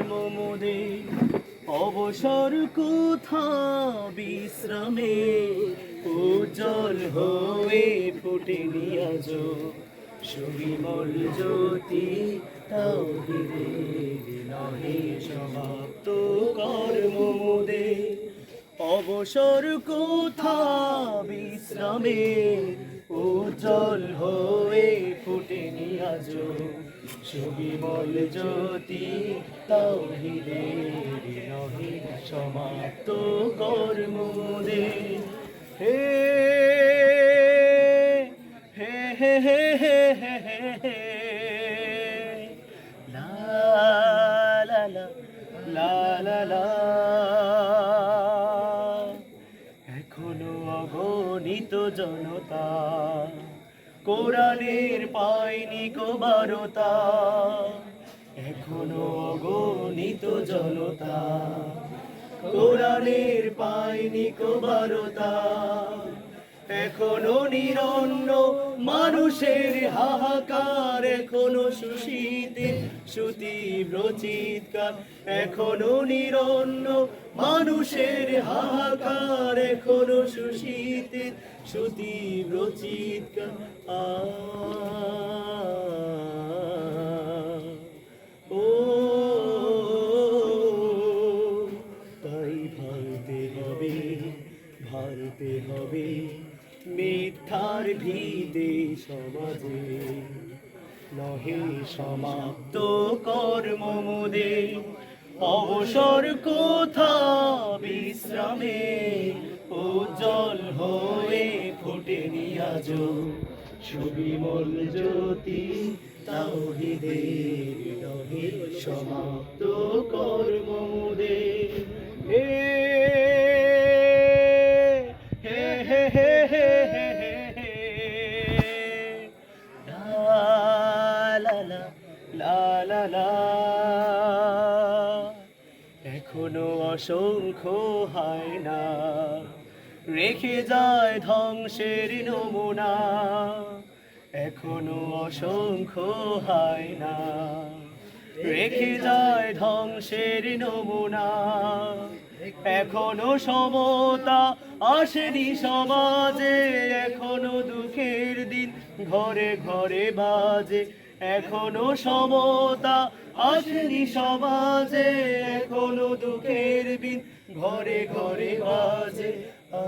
কর্মমোদে অবসর কোথা বিশ্রামে? উজ্জ্বল হয়ে ফুটে নিয়াজ। সুবিমল জ্যোতি তাও নহে সমাপ্ত কর্মমোদে অবসর কোথা বিশ্রামে? উজ্জ্বল হয়ে ফুটে নিয়াজ। সুবিমল জ্যোতি তাও তৌহিদে নহি সমাপ্ত কর্মদে হে হে হে হে হে হে হে লা লা লা লা লা। অগণিত জনতা। কোরআনের পায়নি কোবারতা। এখনও অগণিত জনতা। কোরআনের পায়নি কোবারতা। এখনও নিরন্ন মানুষের হাহাকার, এখনও সুশীতে সুতীব্র চিৎকার এখনও নিরন্ন, মানুষের হাহাকার, এখনও সুশীতে সুতীব্র চিৎকার আ ও, তাই ভারতে হবে ভারতে হবে মিথ্যার ভিদে সমাজে। নহে সমাপ্ত কর্মমোদে অবসর কোথা বিশ্রামে? উজ্জ্বল হয়ে ফুটে নিয়াজ সুবিমল জ্যোতি তাওহিদের নহে সমাপ্ত কর্মমোদে হে লা এখনও অসংখ্য হয় না। রেখে যায় ধ্বংসের নমুনা। এখনও অসংখ্য হয় না। রেখে যায় ধ্বংসের নমুনা। এখনও সমতা আসেনি সমাজে। এখনও দুঃখের দিন ঘরে ঘরে বাজে। এখনও সমতা আসেনি সমাজে, এখনও দুঃখের দিন ঘরে ঘরে বাজে। ও,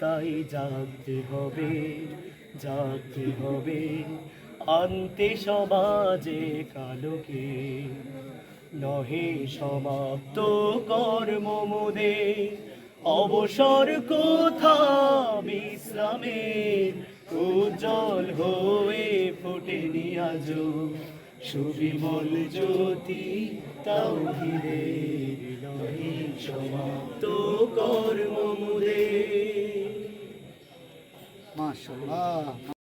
তাই জানতে হবে জানতে হবে, আনতে সমাজে কালোকে। নহে সমাপ্ত কর্মমোদে অবসর কোথা বিশ্রামের উজ্জ্বল হয়ে ফুটে নিয়াজ সুবিমল জ্যোতি তাও ঘিরে সমাপ্ত কর্মমুদে মাশাআল্লাহ।